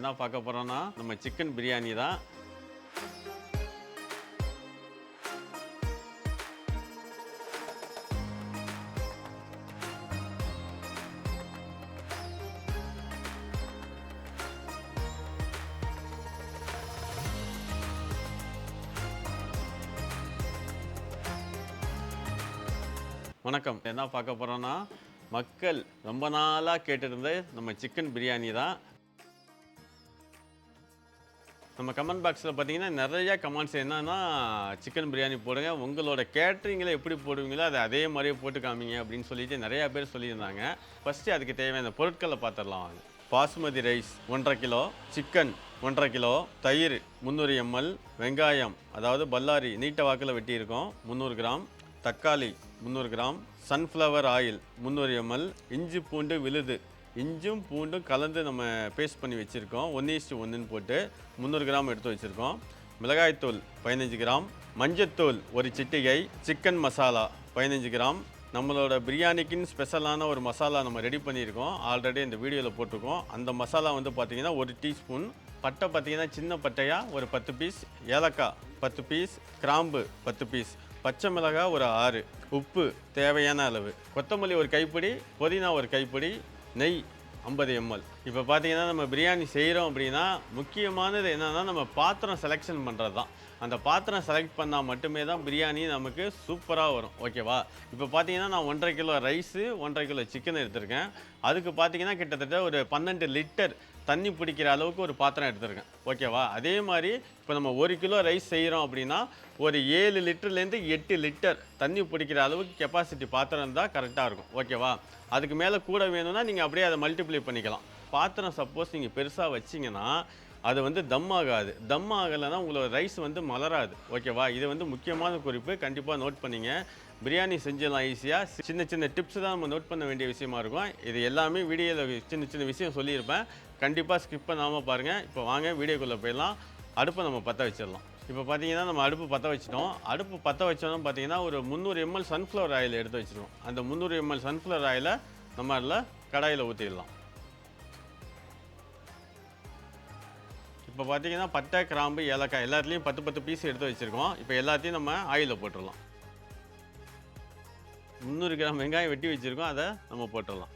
என்ன பார்க்க போகிறோன்னா நம்ம சிக்கன் பிரியாணி தான். வணக்கம். என்ன பார்க்க போகிறோன்னா மக்கள் ரொம்ப நாளாக கேட்டிருந்த நம்ம சிக்கன் பிரியாணி தான். நம்ம கமெண்ட் பாக்ஸில் பார்த்தீங்கன்னா நிறையா கமெண்ட்ஸ் என்னன்னா சிக்கன் பிரியாணி போடுங்க. உங்களோட கேட்ரிங்கில் எப்படி போடுவீங்களோ அதை அதே மாதிரியே போட்டு காமிங்க அப்படின்னு சொல்லிட்டு நிறையா பேர் சொல்லியிருந்தாங்க. ஃபஸ்ட்டு அதுக்கு தேவையான பொருட்களை பார்த்துடலாம் வாங்க. பாசுமதி ரைஸ் ஒன்றரை கிலோ சிக்கன் ஒன்றரை கிலோ தயிர் முந்நூறு எம்எல் வெங்காயம் அதாவது பல்லாரி நீட்ட வாக்கில் வெட்டியிருக்கோம் முந்நூறு கிராம் தக்காளி முந்நூறு கிராம் சன்ஃப்ளவர் ஆயில் முந்நூறு எம்எல் இஞ்சி பூண்டு விழுது இஞ்சும் பூண்டும் கலந்து நம்ம பேஸ்ட் பண்ணி வச்சுருக்கோம். ஒன்று இஸ்ட்டு ஒன்றுன்னு போட்டு முந்நூறு கிராம் எடுத்து வச்சுருக்கோம். மிளகாய்த்தூள் பதினஞ்சு கிராம். மஞ்சத்தூள் ஒரு சிட்டிகை. சிக்கன் மசாலா பதினஞ்சு கிராம். நம்மளோட பிரியாணிக்குன்னு ஸ்பெஷலான ஒரு மசாலா நம்ம ரெடி பண்ணியிருக்கோம். ஆல்ரெடி இந்த வீடியோவில் போட்டிருக்கோம். அந்த மசாலா வந்து பார்த்திங்கன்னா ஒரு டீஸ்பூன் பட்டை பார்த்தீங்கன்னா சின்ன பட்டையாக ஒரு பத்து பீஸ் ஏலக்காய் பத்து பீஸ் கிராம்பு பத்து பீஸ் பச்சை மிளகாய் ஒரு ஆறு. உப்பு தேவையான அளவு. கொத்தமல்லி ஒரு கைப்பிடி. புதினா ஒரு கைப்பிடி. நெய் ஐம்பது எம்எல். இப்போ பார்த்தீங்கன்னா நம்ம பிரியாணி செய்கிறோம் அப்படின்னா முக்கியமானது என்னென்னா நம்ம பாத்திரம் செலெக்ஷன் பண்ணுறது தான் அந்த பாத்திரம் செலக்ட் பண்ணால் மட்டுமே தான் பிரியாணி நமக்கு சூப்பராக வரும். ஓகேவா இப்போ பார்த்தீங்கன்னா நான் ஒன்றரை கிலோ ரைஸு ஒன்றரை கிலோ சிக்கன் எடுத்திருக்கேன். அதுக்கு பார்த்தீங்கன்னா கிட்டத்தட்ட ஒரு பன்னெண்டு லிட்டர் தண்ணி பிடிக்கிற அளவுக்கு ஒரு பாத்திரம் எடுத்திருக்கேன். ஓகேவா? அதே மாதிரி இப்போ நம்ம ஒரு கிலோ ரைஸ் செய்கிறோம் அப்படின்னா ஒரு ஏழு லிட்டர்லேருந்து எட்டு லிட்டர் தண்ணி பிடிக்கிற அளவுக்கு கெப்பாசிட்டி பாத்திரம் இருந்தால் கரெக்டாக இருக்கும். ஓகேவா? அதுக்கு மேலே கூட வேணும்னா நீங்கள் அப்படியே அதை மல்டிப்ளை பண்ணிக்கலாம். பாத்திரம் சப்போஸ் நீங்கள் பெருசாக வச்சிங்கன்னா அது வந்து தம் ஆகாது. தம் ஆகலைன்னா உங்களோட ரைஸ் வந்து மலராது. ஓகேவா? இது வந்து முக்கியமான குறிப்பு. கண்டிப்பாக நோட் பண்ணிங்க. பிரியாணி செஞ்சிடலாம் ஈஸியாக சின்ன சின்ன டிப்ஸ் தான் நம்ம நோட் பண்ண வேண்டிய விஷயமா இருக்கும். இது எல்லாமே வீடியோவில் சின்ன சின்ன விஷயம் சொல்லியிருப்பேன். கண்டிப்பாக ஸ்கிப் பண்ணாமல் பாருங்கள் இப்போ வாங்க வீடியோக்குள்ளே போயிடலாம். அடுப்பை நம்ம பற்ற வச்சிடலாம். இப்போ பார்த்தீங்கன்னா நம்ம அடுப்பு பற்ற வச்சிட்டோம். அடுப்பு பற்ற வச்சோன்னு பார்த்தீங்கன்னா ஒரு முந்நூறு எம்எல் சன்ஃப்ளவர் ஆயில் எடுத்து வச்சிருக்கோம் அந்த முந்நூறு எம்எல் சன்ஃப்ளவர் ஆயிலை நம்ம அதில் கடாயில் ஊற்றிடலாம் இப்போ பார்த்தீங்கன்னா பட்டை கிராம்பு ஏலக்காய் எல்லாத்துலேயும் பத்து பத்து பீஸ் எடுத்து வச்சுருக்கோம். இப்போ எல்லாத்தையும் நம்ம ஆயிலில் போட்டுடலாம். முந்நூறு கிராம் வெங்காயம் வெட்டி வச்சுருக்கோம். அதை நம்ம போட்டுடலாம்.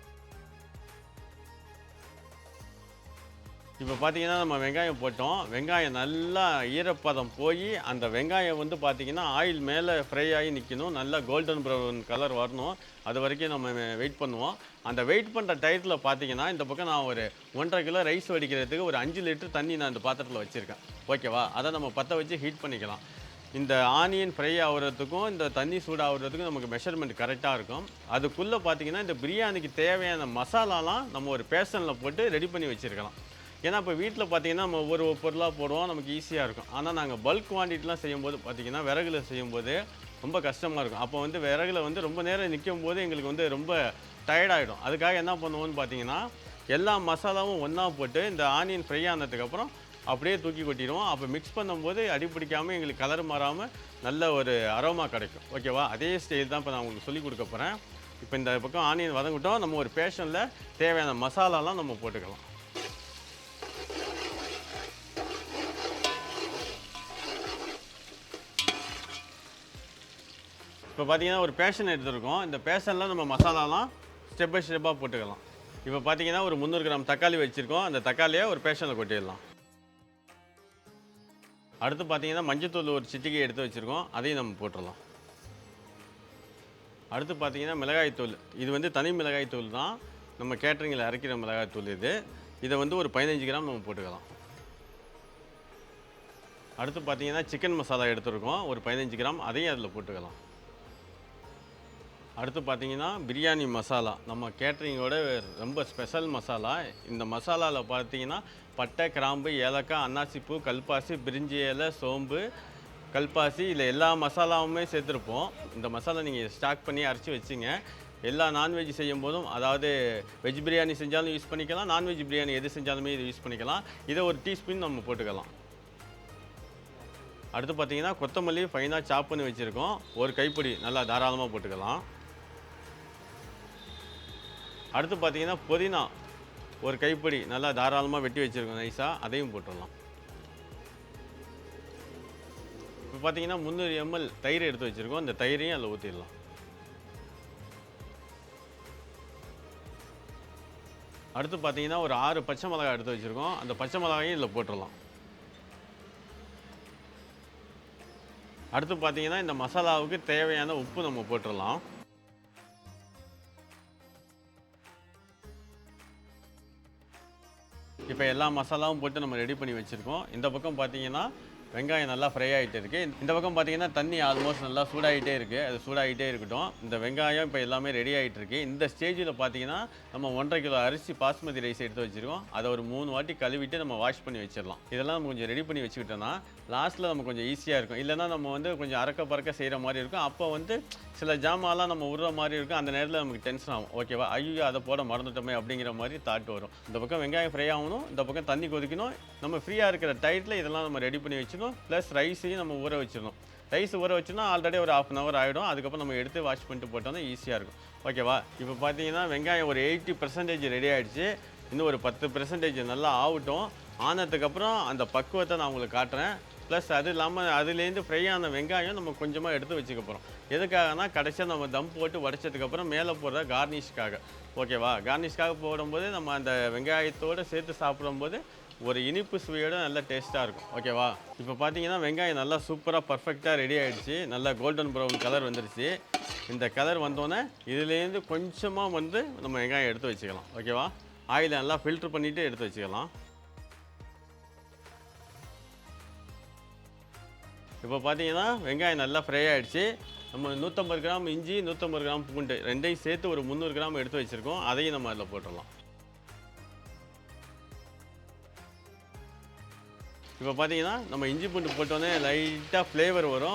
இப்போ பார்த்தீங்கன்னா நம்ம வெங்காயம் போட்டோம். வெங்காயம் நல்லா ஈரப்பதம் போய் அந்த வெங்காயம் வந்து பார்த்தீங்கன்னா ஆயில் மேலே ஃப்ரை ஆகி நிற்கணும் நல்லா கோல்டன் ப்ரௌன் கலர் வரணும். அது வரைக்கும் நம்ம வெயிட் பண்ணுவோம். அந்த வெயிட் பண்ணுற டயத்தில் பார்த்தீங்கன்னா இந்த பக்கம் நான் ஒரு ஒன்றரை கிலோ ரைஸ் வடிக்கிறதுக்கு ஒரு அஞ்சு லிட்டர் தண்ணி நான் இந்த பாத்திரத்தில் வச்சுருக்கேன். ஓகேவா அதை நம்ம பற்ற வச்சு ஹீட் பண்ணிக்கலாம். இந்த ஆனியன் ஃப்ரை ஆகுறதுக்கும் இந்த தண்ணி சூடாகிறதுக்கும் நமக்கு மெஷர்மெண்ட் கரெக்டாக இருக்கும். அதுக்குள்ளே பார்த்தீங்கன்னா இந்த பிரியாணிக்கு தேவையான மசாலாலாம் நம்ம ஒரு பேசனில் போட்டு ரெடி பண்ணி வச்சுருக்கலாம். ஏன்னா இப்போ வீட்டில் பார்த்தீங்கன்னா நம்ம ஒவ்வொரு பொருளாக போடுவோம் நமக்கு ஈஸியாக இருக்கும். ஆனால் நாங்கள் பல்க் குவான்டிட்டிலாம் செய்யும்போது பார்த்தீங்கன்னா விறகுல செய்யும்போது ரொம்ப கஷ்டமாக இருக்கும். அப்போ வந்து விறகுல வந்து ரொம்ப நேரம் நிற்கும் போது எங்களுக்கு வந்து ரொம்ப டயர்டாகிடும் அதுக்காக என்ன பண்ணுவோம்னு பார்த்தீங்கன்னா எல்லா மசாலாவும் ஒன்றா போட்டு இந்த ஆனியன் ஃப்ரை ஆனதுக்கப்புறம் அப்படியே தூக்கி கொட்டிடுவோம். அப்போ மிக்ஸ் பண்ணும்போது அடி பிடிக்காமல் எங்களுக்கு கலர் மாறாமல் நல்ல ஒரு அரோமா கிடைக்கும். ஓகேவா அதே ஸ்டேஜ் தான் இப்போ நான் உங்களுக்கு சொல்லிக் கொடுக்க போகிறேன் இப்போ இந்த பக்கம் ஆனியன் வதங்கிட்டோம். நம்ம ஒரு பேஷனில் தேவையான மசாலாலாம் நம்ம போட்டுக்கலாம். இப்போ பார்த்தீங்கன்னா ஒரு பேஷன் எடுத்துருக்கோம். இந்த பேஷனில் நம்ம மசாலாலாம் ஸ்டெப் பை ஸ்டெப்பாக போட்டுக்கலாம். இப்போ பார்த்தீங்கன்னா ஒரு முந்நூறு கிராம் தக்காளி வச்சுருக்கோம். அந்த தக்காளியை ஒரு பேஷனில் கொட்டிடலாம். அடுத்து பார்த்தீங்கன்னா மஞ்சத்தூள் ஒரு சிட்டிகை எடுத்து வச்சுருக்கோம். அதையும் நம்ம போட்டுடலாம். அடுத்து பார்த்தீங்கன்னா மிளகாய்த்தூள். இது வந்து தனி மிளகாய்த்தூள் தான். நம்ம கேட்டரிங்கில் அரைக்கிற மிளகாய்த்தூள் இது. இதை வந்து ஒரு பதினஞ்சு கிராம் நம்ம போட்டுக்கலாம். அடுத்து பார்த்தீங்கன்னா சிக்கன் மசாலா எடுத்துருக்கோம். ஒரு பதினஞ்சு கிராம். அதையும் அதில் போட்டுக்கலாம். அடுத்து பார்த்தீங்கன்னா பிரியாணி மசாலா. நம்ம கேட்ரிங்கோட ரொம்ப ஸ்பெஷல் மசாலா. இந்த மசாலாவில் பார்த்தீங்கன்னா பட்டை கிராம்பு ஏலக்காய் அன்னாசிப்பூ கல்பாசி பிரிஞ்சி இலை சோம்பு கல்பாசி இதில் எல்லா மசாலாவுமே சேர்த்துருப்போம். இந்த மசாலா நீங்கள் ஸ்டாக் பண்ணி அரைச்சி வச்சுங்க. எல்லா நான்வெஜ் செய்யும் போதும் அதாவது வெஜ் பிரியாணி செஞ்சாலும் யூஸ் பண்ணிக்கலாம் நான்வெஜ் பிரியாணி எது செஞ்சாலுமே இது யூஸ் பண்ணிக்கலாம். இதை ஒரு டீஸ்பூன் நம்ம போட்டுக்கலாம். அடுத்து பார்த்தீங்கன்னா கொத்தமல்லி ஃபைனாக சாப் பண்ணி வச்சுருக்கோம். ஒரு கைப்பிடி நல்லா தாராளமாக போட்டுக்கலாம். அடுத்து பார்த்தீங்கன்னா புதினா. ஒரு கைப்பிடி நல்லா தாராளமாக வெட்டி வச்சுருக்கோம் நைஸாக அதையும் போட்டுடலாம். இப்போ பார்த்தீங்கன்னா முந்நூறு எம்எல் தயிர் எடுத்து வச்சுருக்கோம். அந்த தயிரையும் அதில் ஊற்றிடலாம் அடுத்து பார்த்தீங்கன்னா ஒரு ஆறு பச்சை மிளகாய் எடுத்து வச்சுருக்கோம். அந்த பச்சை மிளகாயும் இதில் போட்டுடலாம். அடுத்து பார்த்தீங்கன்னா இந்த மசாலாவுக்கு தேவையான உப்பு நம்ம போட்டுடலாம். இப்போ எல்லா மசாலாவும் போட்டு நம்ம ரெடி பண்ணி வச்சுருக்கோம். இந்த பக்கம் பார்த்தீங்கன்னா வெங்காயம் நல்லா ஃப்ரை ஆகிட்டு இருக்கு. இந்த பக்கம் பார்த்தீங்கன்னா தண்ணி ஆல்மோஸ்ட் நல்லா சூடாகிட்டே இருக்குது அது சூடாகிட்டே இருக்கட்டும். இந்த வெங்காயம் இப்போ எல்லாமே ரெடி ஆகிட்டு இருக்கு. இந்த ஸ்டேஜில் பார்த்தீங்கன்னா நம்ம ஒன்றரை கிலோ அரிசி பாஸ்மதி ரைஸ் எடுத்து வச்சுருக்கோம். அதை ஒரு மூணு வாட்டி கழுவிட்டு நம்ம வாஷ் பண்ணி வச்சிடலாம். இதெல்லாம் நம்ம கொஞ்சம் ரெடி பண்ணி வச்சுக்கிட்டோம்னா லாஸ்ட்டில் நம்ம கொஞ்சம் ஈஸியாக இருக்கும். இல்லைன்னா நம்ம வந்து கொஞ்சம் அறக்க பறக்க செய்கிற மாதிரி இருக்கும். அப்போ வந்து சில ஜாமான்லாம் நம்ம விடுற மாதிரி இருக்கும். அந்த நேரத்தில் நமக்கு டென்ஷன் ஆகும். ஓகேவா ஐயோ அதை போட மறந்துட்டோமே அப்படிங்கிற மாதிரி தாட் வரும். இந்த பக்கம் வெங்காயம் ஃப்ரை ஆகணும். இந்த பக்கம் தண்ணி கொதிக்கணும். நம்ம ஃப்ரீயாக இருக்கிற டைட்டில் இதெல்லாம் நம்ம ரெடி பண்ணி வச்சுக்கணும். ப்ளஸ் ரைஸையும் நம்ம ஊற வச்சிடணும். ரைஸ் ஊற வச்சோன்னா ஆல்ரெடி ஒரு ஆஃப் அன் ஹவர் ஆகிடும் அதுக்கப்புறம் நம்ம எடுத்து வாஷ் பண்ணிட்டு போட்டோம்னா ஈஸியாக இருக்கும். ஓகேவா இப்போ பார்த்தீங்கன்னா வெங்காயம் ஒரு எயிட்டி பர்சன்டேஜ் ரெடி ஆகிடுச்சு இன்னும் ஒரு பத்து பர்சன்டேஜ் நல்லா ஆகட்டும். ஆனதுக்கப்புறம் அந்த பக்குவத்தை நான் உங்களுக்கு காட்டுறேன். ப்ளஸ் அது இல்லாமல் அதுலேருந்து ஃப்ரை ஆன வெங்காயம் நம்ம கொஞ்சமாக எடுத்து வச்சுக்க போகிறோம் எதுக்காகனா கடைசியாக நம்ம தம் போட்டு உடச்சதுக்கப்புறம் மேலே போடுற கார்னிஷ்காக ஓகேவா கார்னிஷ்காக போடும்போது நம்ம அந்த வெங்காயத்தோடு சேர்த்து சாப்பிடும்போது ஒரு இனிப்பு சுவையோட நல்ல டேஸ்ட்டாக இருக்கும். ஓகேவா இப்போ பார்த்தீங்கன்னா வெங்காயம் நல்லா சூப்பராக பர்ஃபெக்டாக ரெடி ஆகிடுச்சு நல்லா கோல்டன் ப்ரௌன் கலர் வந்துருச்சு. இந்த கலர் வந்தோடனே இதுலேருந்து கொஞ்சமாக வந்து நம்ம வெங்காயம் எடுத்து வச்சுக்கலாம். ஓகேவா ஆயிலை நல்லா ஃபில்ட்ரு பண்ணிவிட்டு எடுத்து வச்சுக்கலாம். இப்போ பார்த்தீங்கன்னா வெங்காயம் நல்லா ஃப்ரை ஆகிடுச்சு நம்ம நூற்றம்பது கிராம் இஞ்சி நூற்றம்பது கிராம் பூண்டு ரெண்டையும் சேர்த்து ஒரு முந்நூறு கிராம் எடுத்து வச்சுருக்கோம். அதையும் நம்ம அதில் போட்டுடலாம். இப்போ பார்த்தீங்கன்னா நம்ம இஞ்சி பூண்டு போட்டோன்னே லைட்டாக ஃப்ளேவர் வரும்.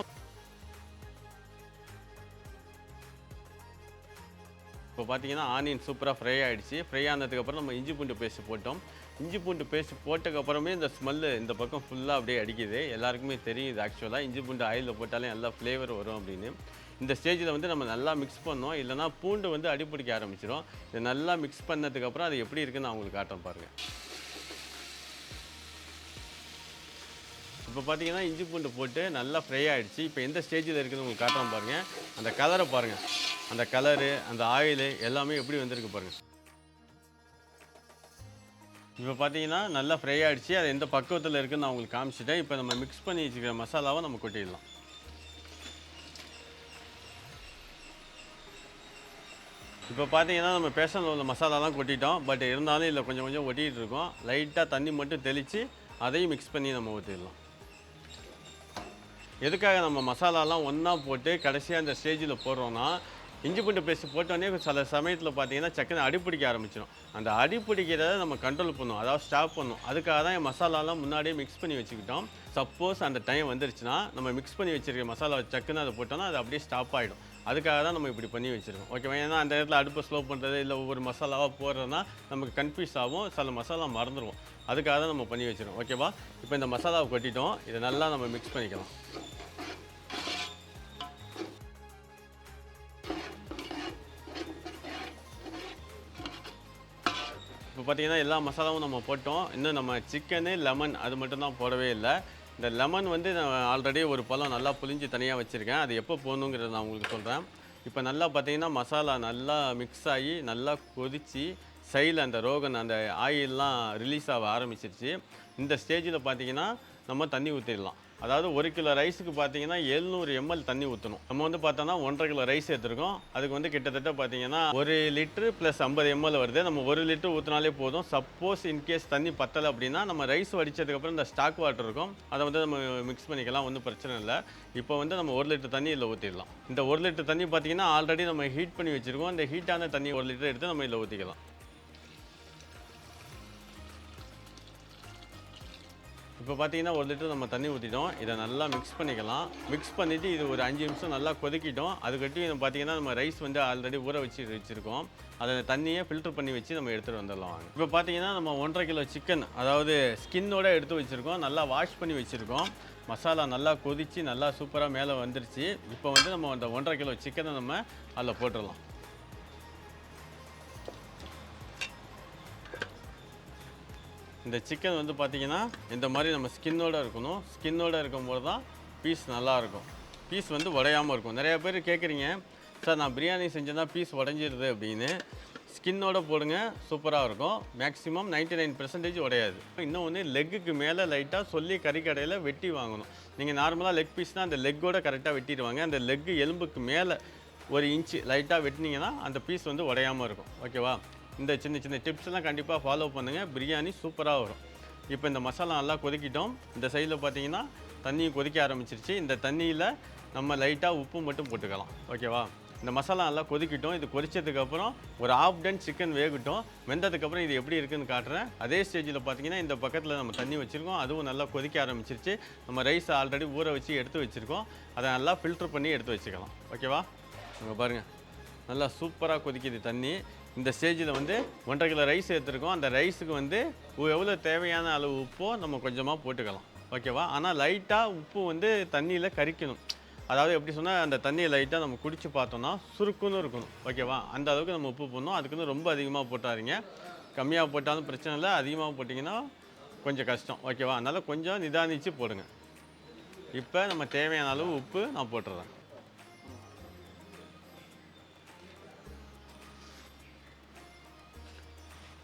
இப்போ பார்த்தீங்கன்னா ஆனியன் சூப்பராக ஃப்ரை ஆகிடுச்சு ஃப்ரை ஆனதுக்கப்புறம் நம்ம இஞ்சி பூண்டு பேஸ்ட் போட்டோம். இஞ்சி பூண்டு பேஸ்ட் போட்டதுக்கப்புறமே இந்த ஸ்மெல்லு இந்த பக்கம் ஃபுல்லாக அப்படியே அடிக்குது. எல்லாருக்குமே தெரியும் இது ஆக்சுவலாக இஞ்சி பூண்டு ஆயிலில் போட்டாலே நல்லா ஃப்ளேவர் வரும் அப்படின்னு. இந்த ஸ்டேஜில் வந்து நம்ம நல்லா மிக்ஸ் பண்ணோம். இல்லைனா பூண்டு வந்து அடிப்பிடிக்க ஆரம்பிச்சிடும் இதை நல்லா மிக்ஸ் பண்ணதுக்கப்புறம் அது எப்படி இருக்குன்னு நான் உங்களுக்கு காட்டுறேன் பாருங்கள் இப்போ பார்த்தீங்கன்னா இஞ்சி பூண்டு போட்டு நல்லா ஃப்ரை ஆகிடுச்சு இப்போ எந்த ஸ்டேஜில் இருக்குதுன்னு உங்களுக்கு காட்டுறோம் பாருங்கள் அந்த கலரை பாருங்கள் அந்த கலரு அந்த ஆயிலு எல்லாமே எப்படி வந்திருக்கு பாருங்கள் இப்போ பார்த்தீங்கன்னா நல்லா ஃப்ரை ஆகிடுச்சு அது எந்த பக்குவத்தில் இருக்குன்னு நான் உங்களுக்கு காமிச்சிட்டேன். இப்போ நம்ம மிக்ஸ் பண்ணி வச்சுக்கிற மசாலாவை நம்ம கொட்டிடலாம். இப்போ பார்த்தீங்கன்னா நம்ம பேஷனில் உள்ள மசாலாலாம் கொட்டிட்டோம். பட் இருந்தாலும் இல்லை கொஞ்சம் கொஞ்சம் ஒட்டிகிட்டு இருக்கோம். லைட்டாக தண்ணி மட்டும் தெளித்து அதையும் மிக்ஸ் பண்ணி நம்ம ஊற்றிடலாம் எதுக்காக நம்ம மசாலாலாம் ஒன்றா போட்டு கடைசியாக அந்த ஸ்டேஜில் போடுறோன்னா இஞ்சி பூண்டு பேஸ்ட் போட்டோடனே சில சமயத்தில் பார்த்தீங்கன்னா சக்கனை அடிப்பிடிக்க ஆரம்பிச்சிடும் அந்த அடிப்பிடிக்கிறத நம்ம கண்ட்ரோல் பண்ணும் அதாவது ஸ்டாப் பண்ணும் அதுக்காக தான் என் மசாலாலாம் முன்னாடியே மிக்ஸ் பண்ணி வச்சுக்கிட்டோம். சப்போஸ் அந்த டைம் வந்துருச்சுன்னா நம்ம மிக்ஸ் பண்ணி வச்சிருக்க மசாலா சக்குன்னு அதை போட்டோம்னா அது அப்படியே ஸ்டாப் ஆகிடும் அதுக்காக தான் நம்ம இப்படி பண்ணி வச்சுருக்கோம். ஓகேவா ஏன்னா அந்த இடத்துல அடுப்பை ஸ்லோ பண்ணுறது இல்லை ஒவ்வொரு மசாலாவாக போடுறதுனா நமக்கு கன்ஃபியூஸ் ஆகும். சில மசாலா மறந்துடுவோம் அதுக்காக தான் நம்ம பண்ணி வச்சுருக்கோம். ஓகேவா இப்போ இந்த மசாலாவை கொட்டிட்டோம். இதை நல்லா நம்ம மிக்ஸ் பண்ணிக்கலாம். இப்போ பார்த்தீங்கன்னா எல்லா மசாலாவும் நம்ம போட்டோம். இன்னும் நம்ம சிக்கனு லெமன் அது மட்டும் தான் போடவே இல்லை. இந்த லெமன் வந்து நான் ஆல்ரெடி ஒரு பழம் நல்லா புளிஞ்சு தனியாக வச்சுருக்கேன். அது எப்போ போகணுங்கிறத நான் உங்களுக்கு சொல்கிறேன் இப்போ நல்லா பார்த்தீங்கன்னா மசாலா நல்லா மிக்ஸ் ஆகி நல்லா கொதித்து சைடில் அந்த ரோகன் அந்த ஆயிலெலாம் ரிலீஸ் ஆக ஆரம்பிச்சிருச்சு. இந்த ஸ்டேஜில் பார்த்தீங்கன்னா நம்ம தண்ணி ஊற்றிடலாம் அதாவது ஒரு கிலோ ரைஸுக்கு பார்த்தீங்கன்னா எழுநூறு எம்எல் தண்ணி ஊற்றணும் நம்ம வந்து பார்த்தோம்னா ஒன்றரை கிலோ ரைஸ் எடுத்துருக்கோம். அதுக்கு வந்து கிட்டத்தட்ட பார்த்தீங்கன்னா ஒரு லிட்டரு ப்ளஸ் ஐம்பது எம்எல் வருது. நம்ம ஒரு லிட்டர் ஊற்றினாலே போதும். சப்போஸ் இன்கேஸ் தண்ணி பத்தலை அப்படின்னா நம்ம ரைஸ் வடிச்சதுக்கப்புறம் இந்த ஸ்டாக் வாட்டர் இருக்கும். அதை வந்து நம்ம மிக்ஸ் பண்ணிக்கலாம் ஒன்றும் பிரச்சனை இல்லை. இப்போ வந்து நம்ம ஒரு லிட்டர் தண்ணி இதில் ஊற்றிடலாம் இந்த ஒரு லிட்டர் தண்ணி பார்த்தீங்கன்னா ஆல்ரெடி நம்ம ஹீட் பண்ணி வச்சுருக்கோம். இந்த ஹீட்டான தண்ணி ஒரு லிட்டர் எடுத்து நம்ம இதில் ஊற்றிக்கலாம் இப்போ பார்த்தீங்கன்னா ஒரு லிட்டர் நம்ம தண்ணி ஊற்றிட்டோம். இதை நல்லா மிக்ஸ் பண்ணிக்கலாம். மிக்ஸ் பண்ணிவிட்டு இது ஒரு அஞ்சு நிமிஷம் நல்லா கொதிக்கிட்டோம். அதுக்கட்டி பார்த்தீங்கன்னா நம்ம ரைஸ் வந்து ஆல்ரெடி ஊற வச்சு வச்சுருக்கோம். அதை தண்ணியை ஃபில்டர் பண்ணி வச்சு நம்ம எடுத்துகிட்டு வந்துடலாம். இப்போ பார்த்தீங்கன்னா நம்ம ஒன்றரை கிலோ சிக்கன் அதாவது ஸ்கின்னோட எடுத்து வச்சுருக்கோம். நல்லா வாஷ் பண்ணி வச்சுருக்கோம். மசாலா நல்லா கொதித்து நல்லா சூப்பராக மேலே வந்துருச்சு. இப்போ வந்து நம்ம அந்த ஒன்றரை கிலோ சிக்கனை நம்ம அதில் போட்டுடலாம். இந்த சிக்கன் வந்து பார்த்தீங்கன்னா இந்த மாதிரி நம்ம ஸ்கின்னோடு இருக்கணும். ஸ்கின்னோடு இருக்கும்போது தான் பீஸ் நல்லாயிருக்கும். பீஸ் வந்து உடையாமல் இருக்கும். நிறையா பேர் கேட்குறீங்க சார் நான் பிரியாணி செஞ்சேன்னா பீஸ் உடஞ்சிருது அப்படின்னு. ஸ்கின்னோட போடுங்க சூப்பராக இருக்கும். மேக்ஸிமம் 99% நைன் பெர்சன்டேஜ் உடையாது இன்னொன்று லெக்குக்கு மேலே லைட்டாக சொல்லி கறிக்கடையில் வெட்டி வாங்கணும். நீங்கள் நார்மலாக லெக் பீஸ்னால் அந்த லெக்கோட கரெக்டாக வெட்டிடுவாங்க. அந்த லெக்கு எலும்புக்கு மேலே ஒரு இன்ச்சு லைட்டாக வெட்டினீங்கன்னா அந்த பீஸ் வந்து உடையாமல் இருக்கும். ஓகேவா இந்த சின்ன சின்ன டிப்ஸ்லாம் கண்டிப்பாக ஃபாலோ பண்ணுங்கள் பிரியாணி சூப்பராக வரும். இப்போ இந்த மசாலா நல்லா கொதிக்கிட்டோம். இந்த சைடில் பார்த்தீங்கன்னா தண்ணியும் கொதிக்க ஆரம்பிச்சிருச்சு. இந்த தண்ணியில் நம்ம லைட்டாக உப்பு மட்டும் போட்டுக்கலாம். ஓகேவா இந்த மசாலா நல்லா கொதிக்கிட்டோம். இது கொதிச்சதுக்கப்புறம் ஒரு ஆஃப் டன் சிக்கன் வேகட்டும். வெந்ததுக்கப்புறம் இது எப்படி இருக்குதுன்னு காட்டுறேன். அதே ஸ்டேஜில் பார்த்தீங்கன்னா இந்த பக்கத்தில் நம்ம தண்ணி வச்சுருக்கோம். அதுவும் நல்லா கொதிக்க ஆரம்பிச்சிருச்சு. நம்ம ரைஸ் ஆல்ரெடி ஊற வச்சு எடுத்து வச்சுருக்கோம். அதை நல்லா ஃபில்ட்ரு பண்ணி எடுத்து வச்சுக்கலாம். ஓகேவா இங்கே பாருங்கள் நல்லா சூப்பராக கொதிக்குது தண்ணி. இந்த ஸ்டேஜில் வந்து ஒன்றரை கிலோ ரைஸ் எடுத்துருக்கோம். அந்த ரைஸுக்கு வந்து எவ்வளோ தேவையான அளவு உப்போ நம்ம கொஞ்சமாக போட்டுக்கலாம். ஓகேவா ஆனால் லைட்டாக உப்பு வந்து தண்ணியில் கரிக்கணும். அதாவது எப்படி சொன்னால் அந்த தண்ணியை லைட்டாக நம்ம குடித்து பார்த்தோம்னா சுருக்குன்னு இருக்கணும். ஓகேவா அந்த அளவுக்கு நம்ம உப்பு போடணும். அதுக்குன்னு ரொம்ப அதிகமாக போட்டாதீங்க. கம்மியாக போட்டாலும் பிரச்சனை இல்லை. அதிகமாக போட்டிங்கன்னா கொஞ்சம் கஷ்டம். ஓகேவா அதனால் கொஞ்சம் நிதானித்து போடுங்க. இப்போ நம்ம தேவையான அளவு உப்பு நான் போட்டுறேன்.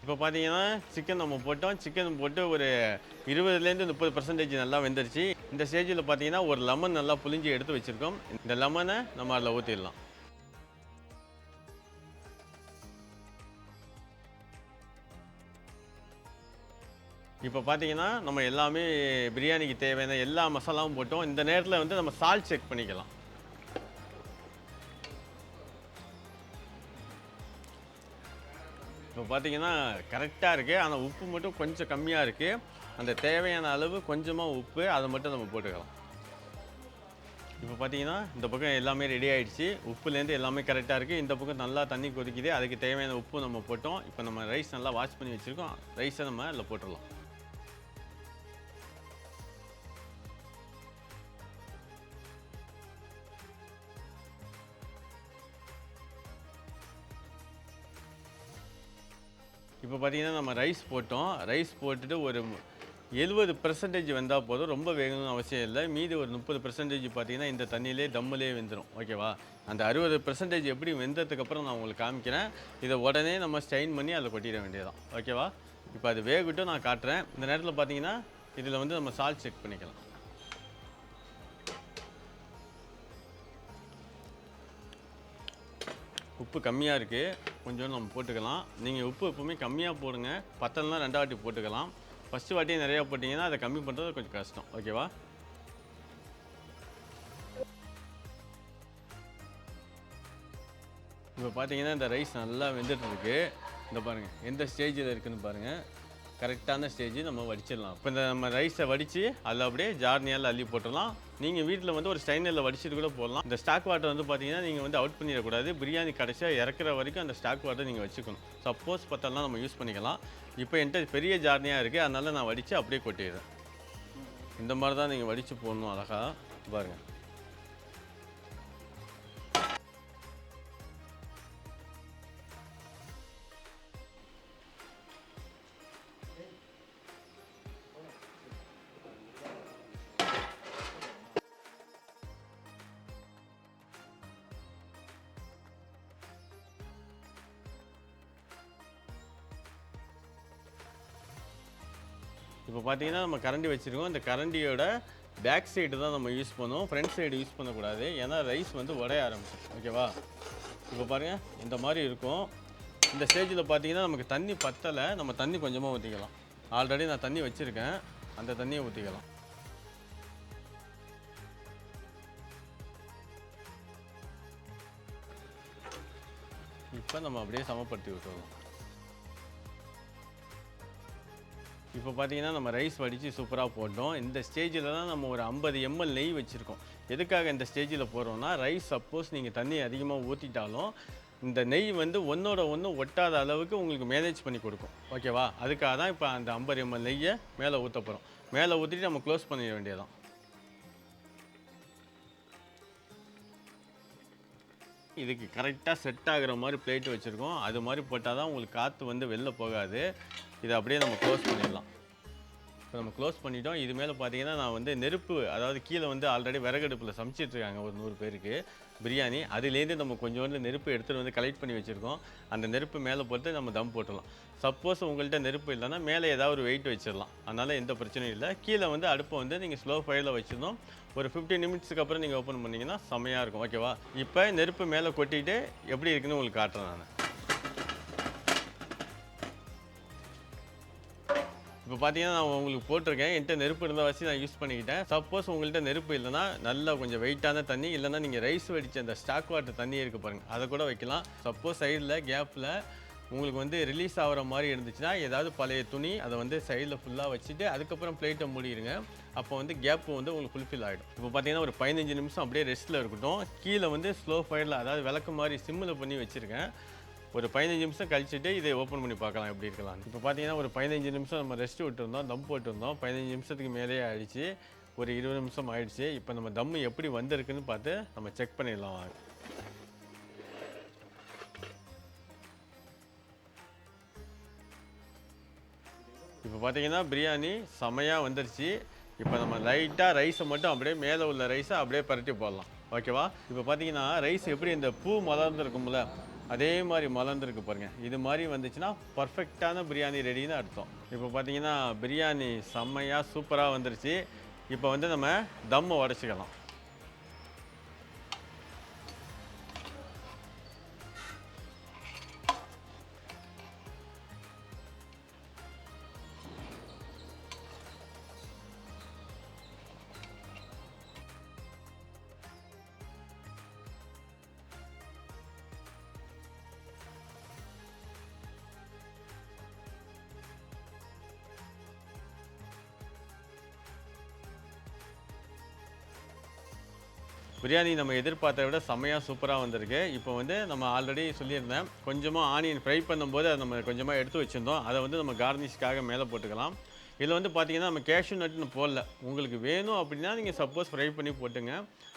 இப்போ பார்த்தீங்கன்னா சிக்கன் நம்ம போட்டோம். சிக்கன் போட்டு ஒரு இருபதுலேருந்து முப்பது பர்சன்டேஜ் நல்லா வெந்துருச்சு. இந்த ஸ்டேஜில் பார்த்தீங்கன்னா ஒரு லெமன் நல்லா புளிஞ்சு எடுத்து வச்சுருக்கோம். இந்த லெமனை நம்ம அதில் ஊற்றிடலாம் இப்போ பார்த்தீங்கன்னா நம்ம எல்லாமே பிரியாணிக்கு தேவையான எல்லா மசாலாவும் போட்டோம். இந்த நேரத்தில் வந்து நம்ம சால்ட் செக் பண்ணிக்கலாம். பார்த்தீங்கன்னா கரெக்டாக இருக்குது ஆனால் உப்பு மட்டும் கொஞ்சம் கம்மியாக இருக்குது அந்த தேவையான அளவு கொஞ்சமாக உப்பு அதை மட்டும் நம்ம போட்டுக்கலாம். இப்போ பார்த்தீங்கன்னா இந்த பக்கம் எல்லாமே ரெடி ஆகிடுச்சு உப்புலேருந்து எல்லாமே கரெக்டாக இருக்குது இந்த பக்கம் நல்லா தண்ணி கொதிக்குது. அதுக்கு தேவையான உப்பு நம்ம போட்டோம். இப்போ நம்ம ரைஸ் நல்லா வாஷ் பண்ணி வச்சுருக்கோம். ரைஸை நம்ம அதில் போட்டுடலாம். இப்போ பார்த்தீங்கன்னா நம்ம ரைஸ் போட்டோம். ரைஸ் போட்டுட்டு ஒரு எழுபது பர்சன்டேஜ் வெந்தால் போதும். ரொம்ப வேகணும்னு அவசியம் இல்லை. மீதி ஒரு முப்பது பர்சன்டேஜ் பார்த்தீங்கன்னா இந்த தண்ணியிலே தம்மிலே வெந்துடும் ஓகேவா அந்த அறுபது பர்சன்டேஜ் எப்படி வெந்ததுக்கப்புறம் நான் உங்களுக்கு காமிக்கிறேன். இதை உடனே நம்ம ஸ்டெயின் பண்ணி அதில் கொட்டிட வேண்டியதான் ஓகேவா இப்போ அது வேகட்டும் நான் காட்டுறேன். இந்த நேரத்தில் பார்த்தீங்கன்னா இதில் வந்து நம்ம சால்ட் செக் பண்ணிக்கலாம். உப்பு கம்மியாக இருக்குது கொஞ்சம் நம்ம போட்டுக்கலாம். நீங்கள் உப்பு எப்பவுமே கம்மியாக போடுங்க. பத்தலாம் ரெண்டாவது வாட்டி போட்டுக்கலாம். ஃபஸ்ட்டு வாட்டி நிறையா போட்டிங்கன்னா அதை கம்மி பண்ணுறது கொஞ்சம் கஷ்டம். ஓகேவா இப்போ பார்த்தீங்கன்னா இந்த ரைஸ் நல்லா வெந்துட்டுருக்கு. இந்த பாருங்கள் எந்த ஸ்டேஜில் இருக்குதுன்னு பாருங்கள் கரெக்டான ஸ்டேஜ் நம்ம வடிச்சிடலாம். இப்போ இந்த நம்ம ரைஸை வடித்து அதில் அப்படியே ஜார்னியால் அள்ளி போட்டுடலாம். நீங்கள் வீட்டில் வந்து ஒரு ஸ்டைனரில் வடிச்சிட்டு கூட போடலாம். இந்த ஸ்டாக் வாட்டர் வந்து பார்த்தீங்கன்னா நீங்கள் வந்து அவுட் பண்ணிடக்கூடாது. பிரியாணி கடைசியாக இறக்குற வரைக்கும் அந்த ஸ்டாக் வாட்டர் நீங்கள் வச்சுக்கணும். சப்போஸ் பார்த்தாலாம் நம்ம யூஸ் பண்ணிக்கலாம். இப்போ என்கிட்ட பெரிய ஜார்னியாக இருக்குது அதனால் நான் வடித்து அப்படியே கொட்டிடுறேன். இந்த மாதிரி தான் நீங்கள் வடித்து போடணும் அழகாக பாருங்கள் பார்த்தீங்கன்னா நம்ம கரண்டி வச்சுருக்கோம். இந்த கரண்டியோட பேக் சைடு தான் நம்ம யூஸ் பண்ணுவோம். ஃப்ரண்ட் சைடு யூஸ் பண்ணக்கூடாது. ஏன்னா ரைஸ் வந்து உடைய ஆரம்பிச்சிடும் ஓகேவா இப்போ பாருங்கள் இந்த மாதிரி இருக்கும். இந்த ஸ்டேஜில் பார்த்தீங்கன்னா நமக்கு தண்ணி பத்தலை. நம்ம தண்ணி கொஞ்சமாக ஊற்றிக்கலாம் ஆல்ரெடி நான் தண்ணி வச்சுருக்கேன். அந்த தண்ணியை ஊற்றிக்கலாம் இப்போ நம்ம அப்படியே சமப்படுத்தி விட்டுருவோம் இப்போ பார்த்தீங்கன்னா நம்ம ரைஸ் வடித்து சூப்பராக போட்டோம். இந்த ஸ்டேஜில் தான் நம்ம ஒரு ஐம்பது எம்எல் நெய் வச்சுருக்கோம். எதுக்காக இந்த ஸ்டேஜில் போகிறோன்னா ரைஸ் சப்போஸ் நீங்கள் தண்ணி அதிகமாக ஊற்றிட்டாலும் இந்த நெய் வந்து ஒன்றோட ஒன்று ஒட்டாத அளவுக்கு உங்களுக்கு மேனேஜ் பண்ணி கொடுக்கும். ஓகேவா? அதுக்காக தான் இப்போ அந்த ஐம்பது எம்எல் நெய்யை மேலே ஊற்ற போகிறோம் மேலே ஊற்றிட்டு நம்ம க்ளோஸ் பண்ணிட வேண்டியதான் இதுக்கு கரெக்டாக செட் ஆகிற மாதிரி பிளேட் வச்சுருக்கோம். அது மாதிரி போட்டால் தான் உங்களுக்கு காற்று வந்து வெளில போகாது. இதை அப்படியே நம்ம க்ளோஸ் பண்ணிடலாம். இப்போ நம்ம க்ளோஸ் பண்ணிட்டோம். இது மேலே பார்த்தீங்கன்னா நான் வந்து நெருப்பு அதாவது கீழே வந்து ஆல்ரெடி விறகடுப்பில் சமைச்சிட்டு இருக்காங்க ஒரு நூறு பேருக்கு. பிரியாணி அதுலேருந்து நம்ம கொஞ்சோண்டு நெருப்பு எடுத்துகிட்டு வந்து கலெக்ட் பண்ணி வச்சுருக்கோம். அந்த நெருப்பு மேலே போட்டு நம்ம தம் போட்டுடலாம். சப்போஸ் உங்கள்கிட்ட நெருப்பு இல்லைன்னா மேலே ஏதாவது ஒரு வெயிட் வச்சிடலாம். அதனால் எந்த பிரச்சனையும் இல்லை. கீழே வந்து அடுப்பை வந்து நீங்கள் ஸ்லோ ஃபயரில் வச்சிருந்தோம் ஒரு 15 நிமிட்ஸ்க்கு அப்புறம் நீங்கள் ஓப்பன் பண்ணிங்கன்னா செமையாக இருக்கும். ஓகேவா இப்போ நெருப்பு மேலே கொட்டிட்டு எப்படி இருக்குன்னு உங்களுக்கு காட்டுறேன் நான். இப்போ பார்த்தீங்கன்னா நான் உங்களுக்கு போட்டிருக்கேன். என்கிட்ட நெருப்பு இருந்த வச்சு நான் யூஸ் பண்ணிக்கிட்டேன். சப்போஸ் உங்கள்கிட்ட நெருப்பு இல்லைன்னா நல்லா கொஞ்சம் வெயிட்டான தண்ணி இல்லைன்னா நீங்கள் ரைஸ் வடித்த அந்த ஸ்டாக் வாட்டர் தண்ணி இருக்குது பாருங்கள் அதை கூட வைக்கலாம். சப்போஸ் சைடில் கேப்பில் உங்களுக்கு வந்து ரிலீஸ் ஆகிற மாதிரி இருந்துச்சுன்னா ஏதாவது பழைய துணி அதை வந்து சைடில் ஃபுல்லாக வச்சுட்டு அதுக்கப்புறம் பிளேட்டை மூடிடுங்க. அப்போ வந்து கேப்பு வந்து உங்களுக்கு ஃபுல்ஃபில் ஆகிடும் இப்போ பார்த்தீங்கன்னா ஒரு பதினஞ்சு நிமிஷம் அப்படியே ரெஸ்ட்டில் இருக்கட்டும். கீழே வந்து ஸ்லோ ஃபயரில் அதாவது விளக்கு மாதிரி சிம்மில் பண்ணி வச்சுருக்கேன். ஒரு பதினஞ்சு நிமிஷம் கழிச்சுட்டு இதை ஓப்பன் பண்ணி பார்க்கலாம் எப்படி இருக்கலாம் இப்போ பார்த்தீங்கன்னா ஒரு பதினஞ்சு நிமிஷம் நம்ம ரெஸ்ட் விட்டுருந்தோம் தம் போட்டிருந்தோம். பதினஞ்சு நிமிஷத்துக்கு மேலே ஆயிடுச்சு. ஒரு இருபது நிமிஷம் ஆயிடுச்சு. இப்போ நம்ம தம்மு எப்படி வந்திருக்குன்னு பார்த்து நம்ம செக் பண்ணிடலாம். இப்போ பார்த்தீங்கன்னா பிரியாணி செமையாக வந்துருச்சு. இப்போ நம்ம லைட்டாக ரைஸை மட்டும் அப்படியே மேலே உள்ள ரைஸை அப்படியே பரட்டி போடலாம். ஓகேவா இப்போ பார்த்தீங்கன்னா ரைஸ் எப்படி இந்த பூ மலர்ந்துருக்கும்ல அதே மாதிரி மலர்ந்துருக்கு பாருங்கள் இது மாதிரி வந்துச்சுன்னா பர்ஃபெக்டான பிரியாணி ரெடின்னு அர்த்தம். இப்போ பார்த்தீங்கன்னா பிரியாணி செம்மையாக சூப்பராக வந்துருச்சு. இப்போ வந்து நம்ம தம்மை உடச்சிக்கலாம். பிரியாணி நம்ம எதிர்பார்த்த விட செம்மையாக சூப்பராக வந்திருக்கு. இப்போ வந்து நம்ம ஆல்ரெடி சொல்லியிருந்தேன் கொஞ்சமாக ஆனியன் ஃப்ரை பண்ணும்போது அதை நம்ம கொஞ்சமாக எடுத்து வச்சுருந்தோம். அதை வந்து நம்ம கார்னிஷ்காக மேலே போட்டுக்கலாம். இதில் வந்து பார்த்தீங்கன்னா நம்ம கேஷ்யூ நட்டுன்னு போடல. உங்களுக்கு வேணும் அப்படின்னா நீங்கள் சப்போஸ் ஃப்ரை பண்ணி போட்டுங்க.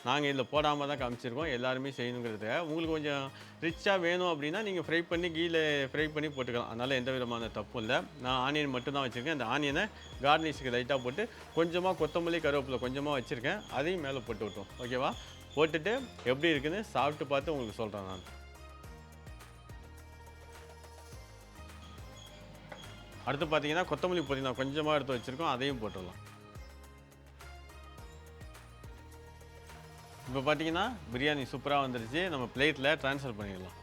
நாங்கள் இதில் போடாமல் தான் காமிச்சிருக்கோம். எல்லாருமே செய்யணுங்கிறது. உங்களுக்கு கொஞ்சம் ரிச்சாக வேணும் அப்படின்னா நீங்கள் ஃப்ரை பண்ணி கீழே ஃப்ரை பண்ணி போட்டுக்கலாம். அதனால் எந்த விதமான தப்பும் இல்லை. நான் ஆனியன் மட்டும்தான் வச்சுருக்கேன். அந்த ஆனியனை கார்னிஷ்க்கு லைட்டாக போட்டு கொஞ்சமாக கொத்தமல்லி கருவேப்பிலை கொஞ்சமாக வச்சுருக்கேன். அதையும் மேலே போட்டு விட்டோம். ஓகேவா? போட்டுட்டு எப்படி இருக்குன்னு சாப்பிட்டு பார்த்து உங்களுக்கு சொல்கிறேன் நான். அடுத்து பார்த்தீங்கன்னா கொத்தமல்லி புதினா கொஞ்சமாக எடுத்து வச்சுருக்கோம் அதையும் போட்டுடலாம். இப்போ பார்த்தீங்கன்னா பிரியாணி சூப்பராக வந்துருச்சு. நம்ம பிளேட்டில் ட்ரான்ஸ்ஃபர் பண்ணிடலாம்.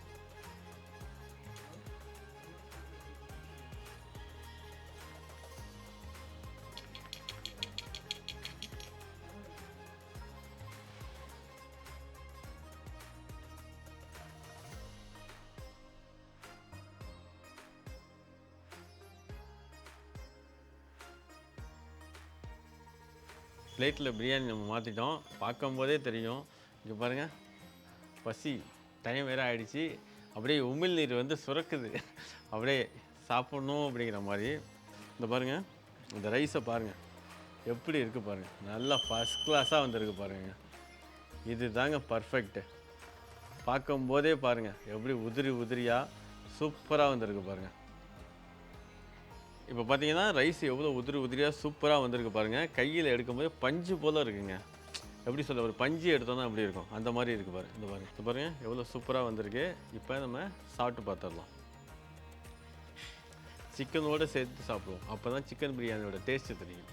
பிளேட்டில் பிரியாணி நம்ம மாற்றிட்டோம் பார்க்கும்போதே தெரியும். இங்கே பாருங்கள் பசி டைம் வேறு ஆகிடுச்சி அப்படியே உமிழ் நீர் வந்து சுரக்குது. அப்படியே சாப்பிட்ணும் அப்படிங்கிற மாதிரி. இந்த பாருங்கள் இந்த ரைஸை பாருங்கள் எப்படி இருக்குது பாருங்கள் நல்லா ஃபஸ்ட் கிளாஸாக வந்திருக்கு பாருங்கள் இது தாங்க பர்ஃபெக்ட்டு பார்க்கும்போதே பாருங்கள் எப்படி உதிரி உதிரியாக சூப்பராக வந்திருக்கு பாருங்கள் இப்போ பார்த்தீங்கன்னா ரைஸ் எவ்வளோ உதிரி உதிரியாக சூப்பராக வந்திருக்கு பாருங்கள் கையில் எடுக்கும்போது பஞ்சு போல் இருக்குங்க. எப்படி சொல்ல ஒரு பஞ்சு எடுத்தோம்னா எப்படி இருக்கும். அந்த மாதிரி இருக்கு பாரு இந்த பாருங்க இந்த பாருங்கள் எவ்வளோ சூப்பராக வந்திருக்கு. இப்போ நம்ம சாப்பிட்டு பார்த்துடலாம். சிக்கனோடு சேர்த்து சாப்பிடுவோம். அப்போ தான் சிக்கன் பிரியாணியோட டேஸ்ட்டு தெரியும்.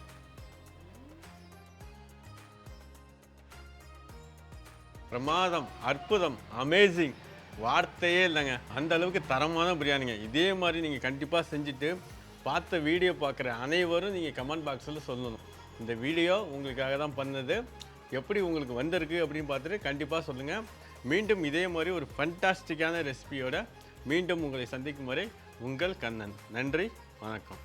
பிரமாதம் அற்புதம் அமேசிங் வார்த்தையே இல்லைங்க. அந்த அளவுக்கு தரமான பிரியாணிங்க. இதே மாதிரி நீங்கள் கண்டிப்பாக செஞ்சுட்டு பார்த்த வீடியோ பார்க்குற அனைவரும் நீங்கள் கமெண்ட் பாக்ஸில் சொல்லணும். இந்த வீடியோ உங்களுக்காக தான் பண்ணது. எப்படி உங்களுக்கு வந்திருக்கு அப்படின்னு பார்த்துட்டு கண்டிப்பாக சொல்லுங்கள் மீண்டும் இதே மாதிரி ஒரு ஃபண்டாஸ்டிக்கான ரெசிபியோட மீண்டும் உங்களை சந்திக்கும் வரை உங்கள் கண்ணன். நன்றி வணக்கம்.